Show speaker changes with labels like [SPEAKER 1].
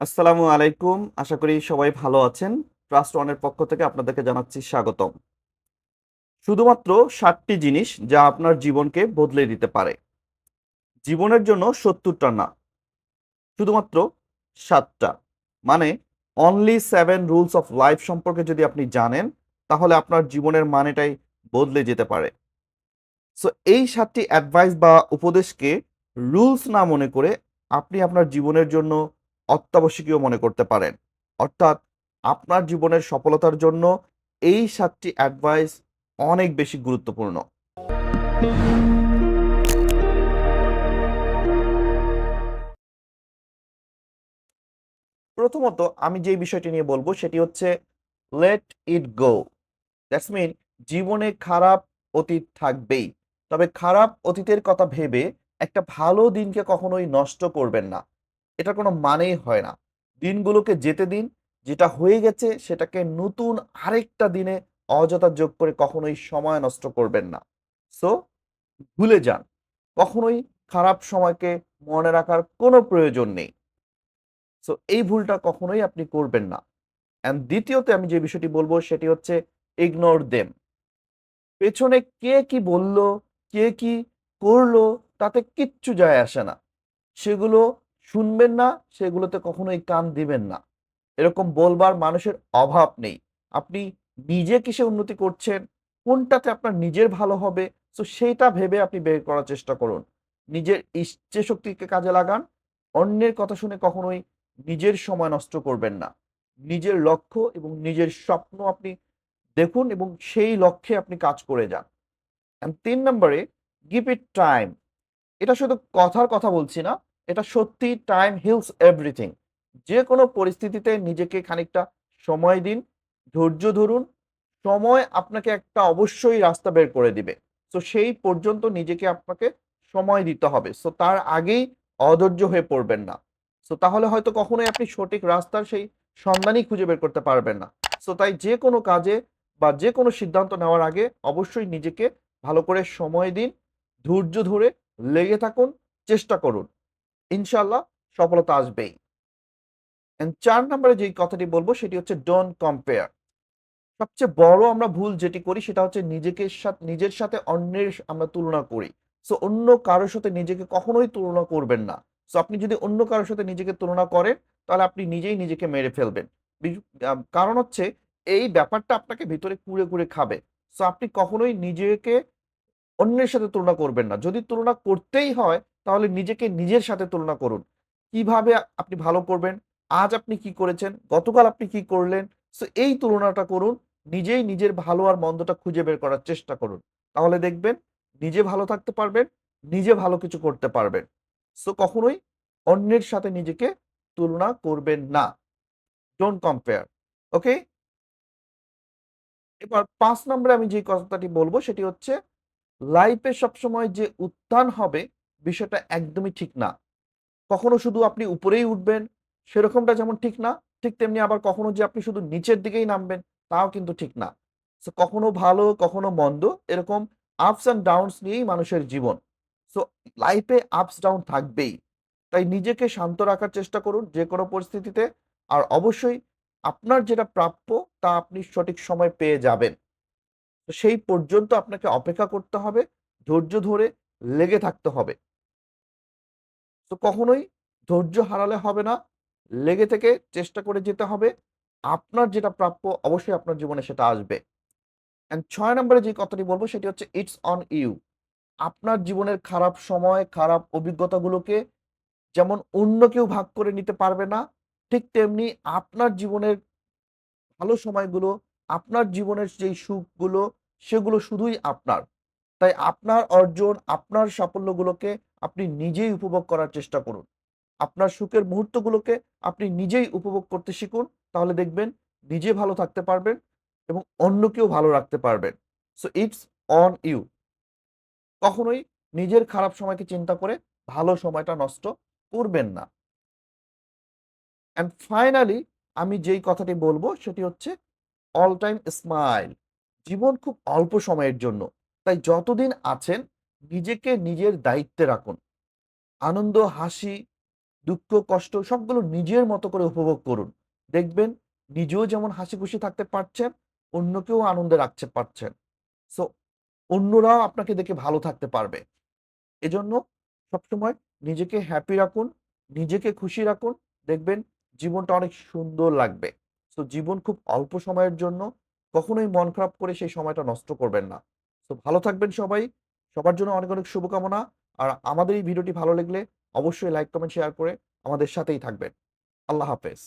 [SPEAKER 1] আসসালামু আলাইকুম। আশা করি সবাই ভালো আছেন। ট্রাস্ট ওয়ানের পক্ষ থেকে আপনাদেরকে জানাচ্ছি স্বাগতম। শুধুমাত্র ষাটটি জিনিস যা আপনার জীবনকে বদলে দিতে পারে। জীবনের জন্য সত্তরটা না, শুধুমাত্র সাতটা। মানে only seven rules of life সম্পর্কে যদি আপনি জানেন, তাহলে আপনার জীবনের মানেটাই বদলে যেতে পারে। সো এই সাতটি অ্যাডভাইস বা উপদেশকে রুলস না মনে করে আপনি আপনার জীবনের জন্য অত্যাবশ্যকীয় মনে করতে পারেন। অর্থাৎ আপনার জীবনের সফলতার জন্য এই সাতটি অ্যাডভাইস অনেক বেশি গুরুত্বপূর্ণ। প্রথমত আমি যে বিষয়টি নিয়ে বলব সেটি হচ্ছে let it go that's mean জীবনে খারাপ অতীত থাকবেই। তবে খারাপ অতীতের কথা ভেবে একটা ভালো দিনকে কখনোই নষ্ট করবেন না। এটা কোনো মানেই হয় না। দিনগুলোকে যেতে দিন, যেটা হয়ে গেছে সেটাকে নতুন আরেকটা দিনে অযথা যোগ করে কখনোই সময় নষ্ট করবেন না। সো, ভুলে যান। কখনোই খারাপ সময়কে মনে রাখার কোনো প্রয়োজন নেই। সো, এই ভুলটা কখনোই আপনি করবেন না। অ্যান্ড দ্বিতীয়তে আমি যে বিষয়টি বলব সেটি হচ্ছে ইগনোর দেম। পেছনে কে কি বলল, কে কি করল তাতে কিচ্ছু যায় আসে না। সেগুলো শুনবেন না, সেগুলোতে কখনোই কান দিবেন না। এরকম বলবার মানুষের অভাব নেই। আপনি নিজে কিসে উন্নতি করছেন, কোনটাতে আপনার নিজের ভালো হবে তো সেইটা ভেবে আপনি বের করার চেষ্টা করুন। নিজের ইচ্ছে শক্তিকে কাজে লাগান, অন্যের কথা শুনে কখনোই নিজের সময় নষ্ট করবেন না। নিজের লক্ষ্য এবং নিজের স্বপ্ন আপনি দেখুন এবং সেই লক্ষ্যে আপনি কাজ করে যান। তিন নম্বরে গিভ ইট টাইম এটা শুধু কথার কথা বলছি না এটা সত্যি টাইম হিলস এভরিথিং। যে কোনো পরিস্থিতিতে নিজেকে খানিকটা সময় দিন, ধৈর্য ধরুন, সময় আপনাকে একটা অবশ্যই রাস্তা বের করে দিবে। তো সেই পর্যন্ত নিজেকে আপনাকে সময় দিতে হবে। সো তার আগেই অধৈর্য হয়ে পড়বেন না। সো তাহলে হয়তো কখনোই আপনি সঠিক রাস্তার সেই সন্ধানই খুঁজে বের করতে পারবেন না। সো তাই যে কোনো কাজে বা যে কোনো সিদ্ধান্ত নেওয়ার আগে অবশ্যই নিজেকে ভালো করে সময় দিন, ধৈর্য ধরে লেগে থাকুন, চেষ্টা করুন। ইনশাল্লাহ সফলতা আসবেই। চার নম্বরে যে কথাটি বলব সেটি হচ্ছে ডোন্ট কম্পেয়ার সবচেয়ে বড় আমরা ভুল যেটি করি সেটা হচ্ছে নিজেকে সাথে নিজের সাথে অন্যের আমরা তুলনা করি। সো অন্য কারোর সাথে নিজেকে কখনোই তুলনা করবেন না। সো আপনি যদি অন্য কারোর সাথে নিজেকে তুলনা করেন, তাহলে আপনি নিজেই নিজেকে মেরে ফেলবেন। কারণ হচ্ছে এই ব্যাপারটা আপনাকে ভিতরে কুড়ে কুড়ে খাবে। সো আপনি কখনোই নিজেকে অন্যের সাথে তুলনা করবেন না। যদি তুলনা করতেই হয় তাহলে নিজেকে নিজের সাথে তুলনা করুন। কীভাবে আপনি ভালো করবেন? আজ আপনি কি করেছেন? গতকাল আপনি কি করলেন? সো এই তুলনাটা করুন। নিজেই নিজের ভালো আর মন্দটা খুঁজে বের করার চেষ্টা করুন। তাহলে দেখবেন নিজে ভালো থাকতে পারবেন, নিজে ভালো কিছু করতে পারবেন। সো কখনোই অন্যের সাথে নিজেকে তুলনা করবেন না। ডোন্ট কম্পেয়ার ওকে এবার পাঁচ নম্বরে আমি যে কথাটি বলব সেটি হচ্ছে লাইফে সবসময় যে উত্থান হবে বিষয়টা একদমই ঠিক না। কখনো শুধু আপনি উপরেই উঠবেন, সেরকমটা যেমন ঠিক না, ঠিক তেমনি আবার কখনো যে আপনি শুধু নিচের দিকেই নামবেন, তাও কিন্তু ঠিক না। সো কখনো ভালো, কখনো মন্দ, এরকম আপস অ্যান্ড ডাউনস নিয়েই মানুষের জীবন। সো লাইফে আপস ডাউন থাকবেই। তাই নিজেকে শান্ত রাখার চেষ্টা করুন যে কোনো পরিস্থিতিতে। আর অবশ্যই আপনার যেটা প্রাপ্য, তা আপনি সঠিক সময় পেয়ে যাবেন। সেই পর্যন্ত আপনাকে অপেক্ষা করতে হবে, ধৈর্য ধরে লেগে থাকতে হবে। তো কখনোই ধৈর্য হারালে হবে না। লেগে থেকে চেষ্টা করে যেতে হবে। আপনার যেটা প্রাপ্য অবশ্যই আপনার জীবনে সেটা আসবে। অ্যান্ড ছয় নম্বরে যে কথাটি বলব সেটি হচ্ছে ইটস অন ইউ আপনার জীবনের খারাপ সময়, খারাপ অভিজ্ঞতাগুলোকে যেমন অন্য কেউ ভাগ করে নিতে পারবে না, ঠিক তেমনি আপনার জীবনের ভালো সময়গুলো, আপনার জীবনের যেই সুখগুলো, সেগুলো শুধুই আপনার। তাই আপনার অর্জন, আপনার সাফল্যগুলোকে আপনি নিজেই উপভোগ করার চেষ্টা করুন। আপনার সুখের মুহূর্তগুলোকে আপনি নিজেই উপভোগ করতে শিখুন। তাহলে দেখবেন নিজে ভালো থাকতে পারবেন এবং অন্যকেও ভালো রাখতে পারবেন। সো ইটস অন ইউ কখনোই নিজের খারাপ সময়কে চিন্তা করে ভালো সময়টা নষ্ট করবেন না। অ্যান্ড ফাইনালি আমি যেই কথাটি বলব সেটি হচ্ছে অল টাইম স্মাইল জীবন খুব অল্প সময়ের জন্য। তাই যতদিন আছেন নিজেকে নিজের দায়িত্বে রাখুন আনন্দ হাসি দুঃখ, কষ্ট সবগুলো নিজের মতো করে উপভোগ করুন। দেখবেন নিজেও যেমন হাসিখুশি থাকতে পারছেন, অন্যকেও আনন্দে রাখতে পারছেন। সো অন্যরাও আপনাকে দেখে ভালো থাকতে পারবে। এজন্য সবসময় নিজেকে হ্যাপি রাখুন, নিজেকে খুশি রাখুন। দেখবেন জীবনটা অনেক সুন্দর লাগবে। সো জীবন খুব অল্প সময়ের জন্য। কখনোই মন খারাপ করে সেই সময়টা নষ্ট করবেন না। তো ভালো থাকবেন সবাই। সবার জন্য অনেক, অনেক শুভকামনা। আর আমাদের এই ভিডিওটি ভালো লাগলে অবশ্যই লাইক, কমেন্ট, শেয়ার করে আমাদের সাথেই থাকবেন। আল্লাহ হাফেজ।